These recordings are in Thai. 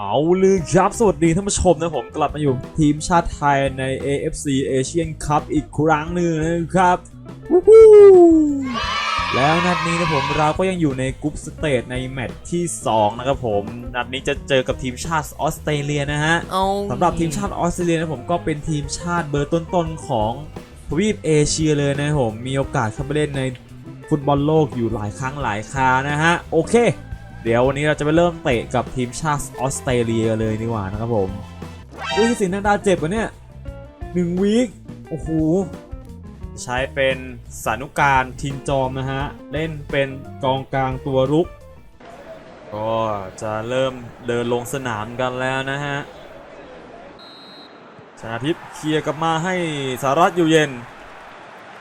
เอาเลยครับ สวัสดีท่านผู้ชมนะผมกลับมาอยู่ทีมชาติไทยใน AFC Asian Cup อีกครั้งหนึ่งนะครับวู้ฮู้แล้วนัดนี้นะผมเราก็ยังอยู่ในกรุ๊ปสเตจในแมตช์ที่ 2 นะครับผม นัดนี้จะเจอกับทีมชาติออสเตรเลียนะฮะเอาสำหรับทีมชาติออสเตรเลียนะผมก็เป็นทีมชาติเบอร์ต้นๆของทวีปเอเชียเลยนะครับผมมีโอกาสเข้าไปเล่นในฟุตบอลโลกอยู่หลายครั้งหลายครานะฮะโอเค เดี๋ยววันนี้เราจะไปเริ่มเตะกับทีมชาติออสเตรเลียเลยดีกว่านะครับผมอุ้ยสินนันดาเจ็บปะเนี่ยหนึ่งวีคโอ้โหใช้เป็นสานุการทินจอมนะฮะ เล่นเป็นกองกลางตัวรุก ก็จะเริ่มเดินลงสนามกันแล้วนะฮะชนาทิพย์เคลียร์กลับมาให้สารัตอยู่เย็น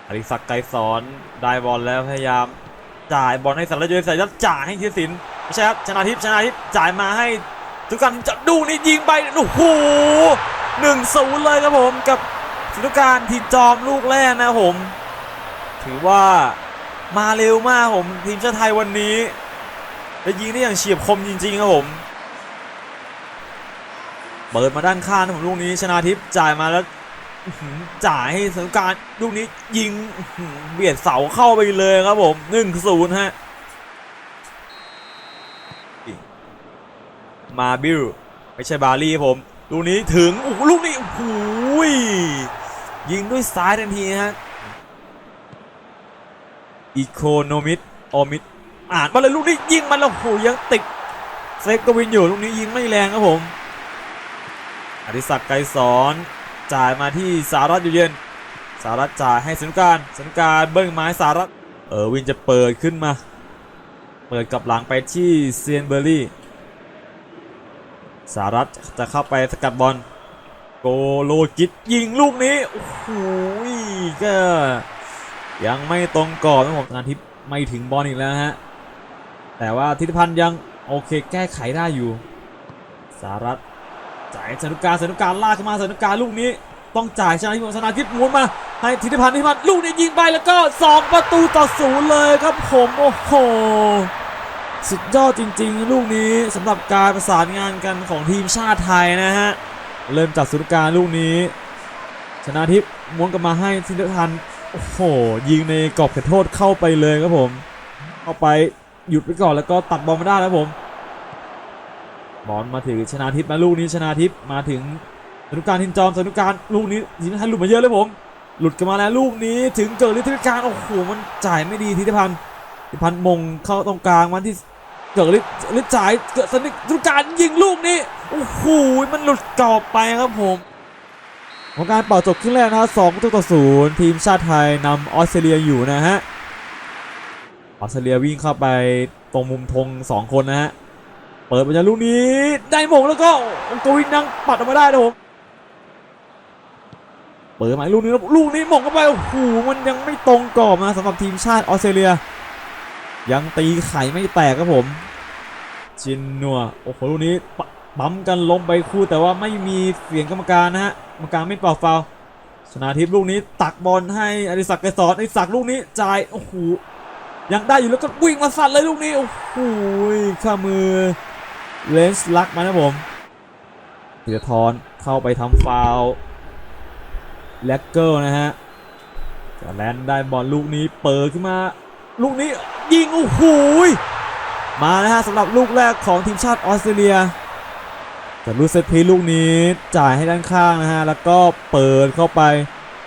อริศักดิ์ไกรสอนได้บอลแล้วพยายามจ่ายบอลให้สารัตอยู่เย็นสารัตจ่ายให้ธีรศิลป์ ไม่ใช่ครับชนาทิพย์ชนาทิพย์จ่ายมาให้ทุกการจะดูนี่ยิงไปโอ้โหหนึ่งศูนย์เลยครับผมกับสุนการทีมจอมลูกแรกนะผม ถือว่ามาเร็วมากผมทีมชาติไทยวันนี้และยิงได้อย่างเฉียบคมจริงๆครับผมเปิดมาด้านข้างนะผมลูกนี้ชนาทิพย์จ่ายมาแล้วจ่ายให้สงการลูกนี้ยิงเบียดเสาเข้าไปเลยครับผมหนึ่งศูนย์ฮะ มาบิลไม่ใช่บาลีครับผมลูกนี้ถึงโอ้ลูกนี้โอ้โหยยิงด้วยซ้ายทันทีฮะอีโคโนมิดออมิดอ่านมาเลยลูกนี้ยิงมันแล้วโอ้โหยังติดเซฟกวินอยู่ลูกนี้ยิงไม่แรงครับผมอดิศักดิ์ไกรสอนจ่ายมาที่สารัตอยู่เย็น สารัตจ่ายให้สนการสนการเบิ้งไม้สารัตเออวินจะเปิดขึ้นมา เปิดกับหลังไปที่เซียนเบอร์รี่ สารัตจะเข้าไปสกัดบอลโกโลกิตยิงลูกนี้โอ้โหก็ยังไม่ตรงกรอบนะผมธนาทิพย์ไม่ถึงบอลอีกแล้วฮะ แต่ว่าทิติพันธ์ยังโอเคแก้ไขได้อยู่ สารัตจ่ายสนุกการสนุกการลากเข้ามาสนุกการลูกนี้ ต้องจ่ายชนะทิพย์ชนะทิพย์ม้วนมา ให้ธิติพันธ์ธิติพันธ์ลูกนี้ยิงไปแล้วก็2ประตูต่อศูนย์เลยครับผมโอ้โห สุดยอดจริงๆ ลูกนี้สำหรับการประสานงานกันของทีมชาติไทยนะฮะ เริ่มจากสนุกการลูกนี้ ชนะทิพย์ม้วนกลับมาให้ธิติพันธ์โอ้โห ยิงในกรอบเขตโทษเข้าไปเลยครับผม เข้าไปหยุดไปก่อนแล้วก็ตัดบอลมาได้แล้วผมบอลมาถึงชนาทิพย์มาลูกนี้ชนาทิพย์มาถึงสนุกการทินจอมสนุกการลูกนี้ทีมไทยหลุดมาเยอะเลยผม หลุดกันมาแล้วลูกนี้ถึงเกิดฤทธิการโอ้โหมันจ่ายไม่ดีทิติพันธ์ พันธ์มงเข้าตรงกลางมาที่เกิดฤทธิ์ฤทธิ์จ่ายเกิดสนุกสนุกการยิงลูกนี้โอ้โหมันหลุดกรอบไปครับผมของการเป่าจบครึ่งแรกนะครับสองประตูต่อศูนย์ทีมชาติไทยนำออสเตรเลียอยู่นะฮะออสเตรเลียวิ่งเข้าไปตรงมุมธงสองคนนะฮะเปิดมาจากลูกนี้ได้หมงแล้วก็กวินนังปัดออกมาได้นะผมเปิดมาอีกลูกนี้ลูกนี้หมงเข้าไปโอ้โหมันยังไม่ตรงกรอบนะสำหรับทีมชาติออสเตรเลีย ยังตีไข่ไม่แตกครับผมจินนัวโอ้โหลูกนี้ปั๊มกันลงไปคู่แต่ว่าไม่มีเสียงกรรมการนะฮะกรรมการไม่เป่าฟาวชนาทิพย์ลูกนี้ตักบอลให้อดิศักดิ์ไกรสอนอดิศักดิ์ลูกนี้จ่ายโอ้โหยังได้อยู่แล้วก็วิ่งมาสัตว์เลยลูกนี้โอ้โหข้ามือเลนส์ลักมานะผมธีรทรเข้าไปทำฟาวแล็กเกิลนะฮะจะแลนได้บอลลูกนี้เปิดขึ้นมา ลูกนี้ ยิง โอ้โหมานะฮะสำหรับลูกแรกของทีมชาติออสเตรเลียแต่ลูกเซตพีลูกนี้จ่ายให้ด้านข้างนะฮะ แล้วก็เปิดเข้าไป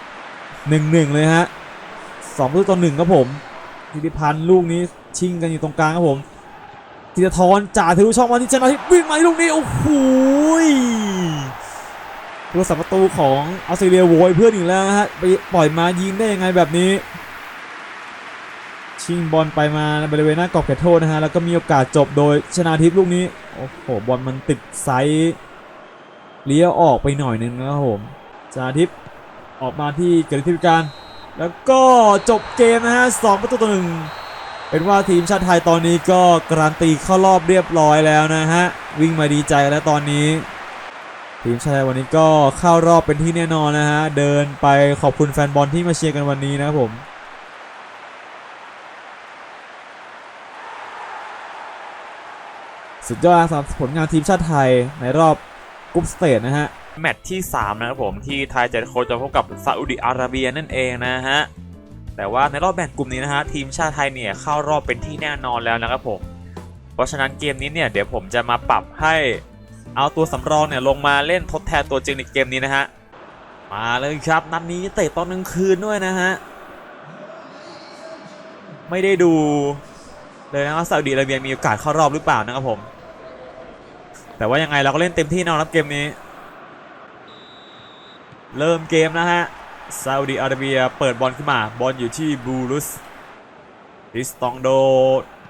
1-1 เลยฮะสองประตูต่อหนึ่งครับผมธิติพันธ์ลูกนี้ชิงกันอยู่ตรงกลางครับผมธีรทรจ่าทะลุช่องมาที่ชนะทิพย์วิ่งมาลูกนี้โอ้โหผู้สับประตูของออสเตรเลียโวยเพื่อนอีกแล้วนะฮะไปปล่อยมายิงได้ยังไงแบบนี้ ชิงบอลไปมาในบริเวณหน้ากรอบเขตโทษนะฮะแล้วก็มีโอกาสจบโดยชนะทิพย์ลูกนี้โอ้โหบอลมันติดไซส์เลี้ยวออกไปหน่อยนึงนะครับผมชนะทิพย์ออกมาที่เกิดทิพย์การแล้วก็จบเกมนะฮะสองประตูต่อหนึ่งเป็นว่าทีมชาติไทยตอนนี้ก็การันตีเข้ารอบเรียบร้อยแล้วนะฮะวิ่งมาดีใจแล้วตอนนี้ ทีมชาติไทยวันนี้ก็เข้ารอบเป็นที่แน่นอนนะฮะเดินไปขอบคุณแฟนบอลที่มาเชียร์กันวันนี้นะครับผม สุดยอดสำหรับผลงานทีมชาติไทยในรอบกรุ๊ปสเตจนะฮะ แมตช์ที่ 3 นะครับผมที่ไทยจะโคจรพบกับซาอุดิอาระเบียนั่นเองนะฮะ แต่ว่าในรอบแบ่งกลุ่มนี้นะฮะ ทีมชาติไทยเนี่ยเข้ารอบเป็นที่แน่นอนแล้วนะครับผม เพราะฉะนั้นเกมนี้เนี่ยเดี๋ยวผมจะมาปรับให้เอาตัวสำรองเนี่ยลงมาเล่นทดแทนตัวจริงในเกมนี้นะฮะ มาเลยครับนัดนี้เตะตอนกลางคืนด้วยนะฮะ ไม่ได้ดูเลยนะว่าซาอุดิอาระเบียมีโอกาสเข้ารอบหรือเปล่านะครับผม แต่ว่ายังไงเราก็เล่นเต็มที่นอนรับเกมนี้ เริ่มเกมนะฮะซาอุดิอาระเบียเปิดบอลขึ้นมา บอลอยู่ที่บูรุสริสตองโด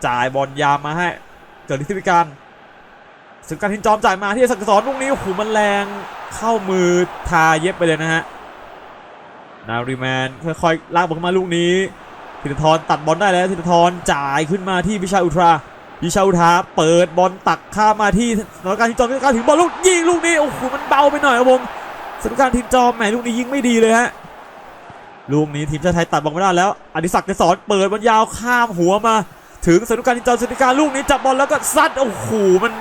จ่ายบอลยามมาให้เกิดทิพิการสึกการทินจอมจ่ายมาที่สักสอนลูกนี้โอ้โหมันแรงเข้ามือทาเย็บไปเลยนะฮะนาริแมนค่อยๆลากบอลมาลูกนี้ธินทรตัดบอลได้แล้วธินทรจ่ายขึ้นมาที่พิชาอุทรา พิชาอุทาเปิดบอลตักข้ามมาที่สถานการณ์ทินจอมสถานการณ์ถึงบอลลูกยิงลูกนี้โอ้โหมันเบาไปหน่อยครับผมสถานการณ์ทีมจอมแหมลูกนี้ยิงไม่ดีเลยฮะลูกนี้ทีมชาติไทยตัดบอลไม่ได้แล้วอดิศักดิ์จะสอนเปิดบอลยาวข้ามหัวมา ถึงสถานการณ์ทีมจอมสถานการณ์ลูกนี้จับบอลแล้วก็ซัดโอ้โหมัน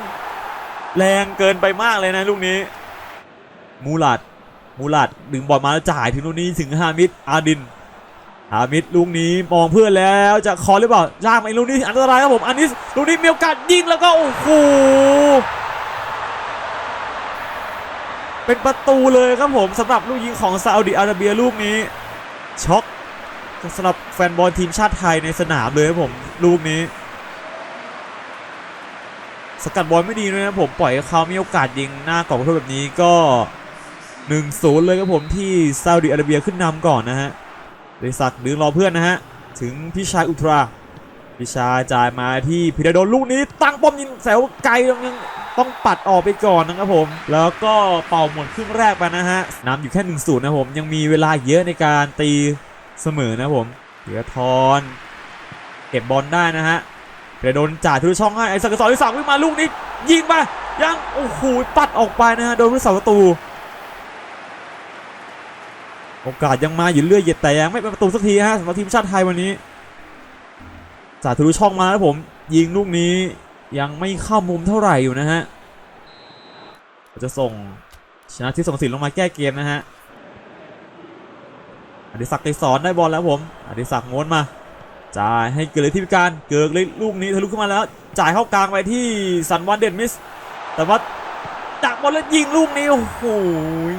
แรงเกินไปมากเลยนะลูกนี้ มูลัดมูลัดดึงบอลมาแล้วจ่ายถึงลูกนี้ถึงฮามิดอาดิน ฮามิดลูกนี้มองเพื่อนแล้วจะคอหรือเปล่าลากไปลูกนี้อันตรายครับผมอันนี้ลูกนี้มีโอกาสยิงแล้วก็โอ้โหเป็นประตูเลยครับผมสำหรับลูกยิงของซาอุดิอาระเบียลูกนี้ช็อกสำหรับแฟนบอลทีมชาติไทยในสนามเลยครับผมลูกนี้สกัดบอลไม่ดีด้วยนะผมปล่อยเขามีโอกาสยิงหน้ากรอบขอโทษแบบนี้ก็1-0เลยครับผมที่ซาอุดิอาระเบียขึ้นนำก่อนนะฮะ เดซักดึงรอเพื่อนนะฮะ ถึงพิชายอุตรา พิชาจ่ายมาที่พิระดลลูกนี้ตั้งป้อมยิงแสวไกลยังต้องปัดออกไปก่อนนะครับผม แล้วก็เป่าหมดครึ่งแรกไปนะฮะนำอยู่แค่1นศูนย์นะผม ยังมีเวลาเยอะในการตีเสมอนะผมเดียทรเก็บบอลได้นะฮะพิรดลจ่ายทะลุช่องให้ไอ้สักกสอนที่สั่งวิ่งมาลูกนี้ยิงไปยังโอ้โหปัดออกไปนะฮะโดนผู้สาประตู โอกาสยังมาอยู่เรื่อยๆแต่ยังไม่เป็นประตูสักทีฮะสำหรับทีมชาติไทยวันนี้สาธุช่องมาแล้วผม ยิงลูกนี้ยังไม่เข้ามุมเท่าไหร่อยู่นะฮะจะส่งชนะที่ส่งสินลงมาแก้เกมนะฮะอดิศักดิ์ไกรสอนได้บอลแล้วผมอดิศักดิ์ม้วนมาจ่ายให้เกิดเลยที่พิการเกิดเลยลูกนี้ทะลุขึ้นมาแล้ว จ่ายเข้ากลางไปที่สันวันเดนมิส แต่ว่าดักบอลแล้วยิงลูกนี้โอ้โห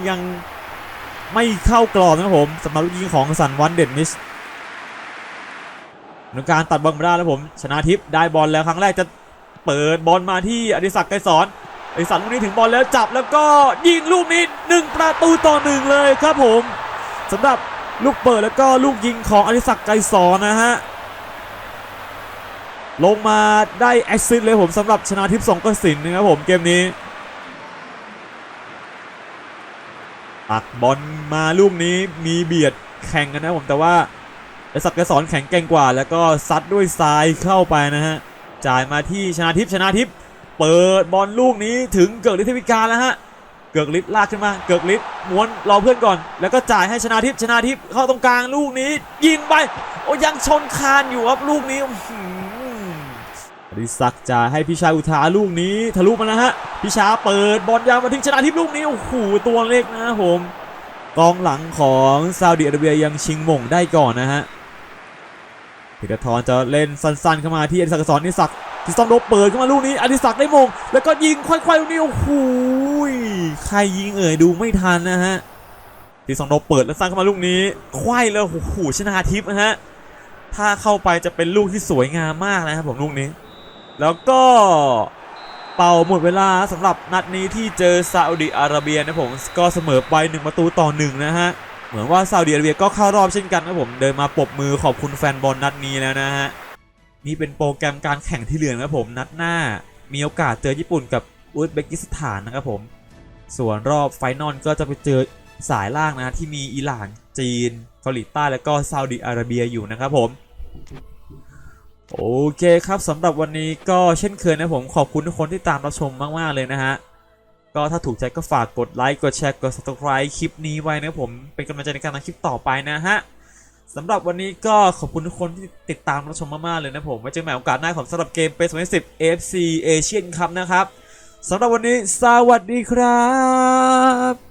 ยัง ไม่เข้ากรอบนะครับผมสำหรับลูกยิงของสันวันเดนมิสหนุการตัดบอลมาได้แล้วผม ชนะทิพย์ได้บอลแล้วครั้งแรกจะเปิดบอลมาที่อดิศักดิ์ไกรสอนอดิศักดิ์ลูกนี้ถึงบอลแล้วจับแล้วก็ยิงลูกนี้หนึ่งประตูต่อหนึ่งเลยครับผมสำหรับลูกเปิดแล้วก็ลูกยิงของอดิศักดิ์ไกรสอนนะฮะลงมาได้แอสซิสต์เลยผมสำหรับชนะทิพย์สงกระสินนะครับผมเกมนี้ ตักบอลมาลูกนี้มีเบียดแข่งกันนะผมแต่ว่าไอสักกระสอนแข็งแกร่งกว่า แล้วก็ซัดด้วยทรายเข้าไปนะฮะจ่ายมาที่ชนะทิพย์ชนะทิพย์เปิดบอลลูกนี้ถึงเกิกฤทธิวิการแล้วฮะเกิกฤทธิ์ลากขึ้นมา เกิกฤทธิ์ม้วนรอเพื่อนก่อน แล้วก็จ่ายให้ชนะทิพย์ชนะทิพย์เข้าตรงกลางลูกนี้ ยิงไป โอ้ยังชนคานอยู่ครับลูกนี้ อื้อหืออดิศักจ่ายให้พิชาอุทาลูกนี้ทะลุมาแล้วฮะพิชาเปิดบอลยาวมาถึงชนะทิพลูกนี้โอ้โหตัวเล็กนะผมกองหลังของซาอุดิอาระเบียยังชิงมงได้ก่อนนะฮะธีรทรจะเล่นสั้นๆเข้ามาที่อดิศักดิ์สอนนิศักดิ์ที่ต้องโดเปิดเข้ามาลูกนี้อดิศักดิ์ได้มง แล้วก็ยิงควายๆลูกนี้โอ้โหใครยิงเอ่ยดูไม่ทันนะฮะที่สองโดเปิดแล้วสร้างเข้ามาลูกนี้ควายเลยโอ้โหชนะทิพย์นะฮะถ้าเข้าไปจะเป็นลูกที่สวยงามมากนะครับผมลูกนี้ แล้วก็เป่าหมดเวลาสำหรับนัดนี้ที่เจอซาอุดิอาระเบียนะผมก็เสมอไปหนึ่งประตูต่อหนึ่งนะฮะเหมือนว่าซาอุดิอาระเบียก็เข้ารอบเช่นกันนะผมเดินมาปรบมือขอบคุณแฟนบอลนัดนี้แล้วนะฮะนี่เป็นโปรแกรมการแข่งที่เหลือนะผมนัดหน้า มีโอกาสเจอญี่ปุ่นกับอุซเบกิสถานนะครับผม ส่วนรอบไฟนอลก็จะไปเจอสายล่างนะที่มีอิหร่านจีน เกาหลีใต้แล้วก็ซาอุดิอาระเบียอยู่นะครับผม โอเคครับสำหรับวันนี้ก็เช่นเคยนะผมขอบคุณทุกคนที่ตามรับชมมากๆเลยนะฮะ ก็ถ้าถูกใจก็ฝากกดไลค์กดแชร์กด subscribe คลิปนี้ไว้นะผมเป็นกำลังใจในการทำคลิปต่อไปนะฮะสำหรับวันนี้ก็ขอบคุณทุกคนที่ติดตามรับชมมากๆเลยนะผมไว้เจอกันใหม่โอกาสหน้าของสำหรับเกมเป็น2010 AFC Asian Cup นะครับสำหรับวันนี้สวัสดีครับ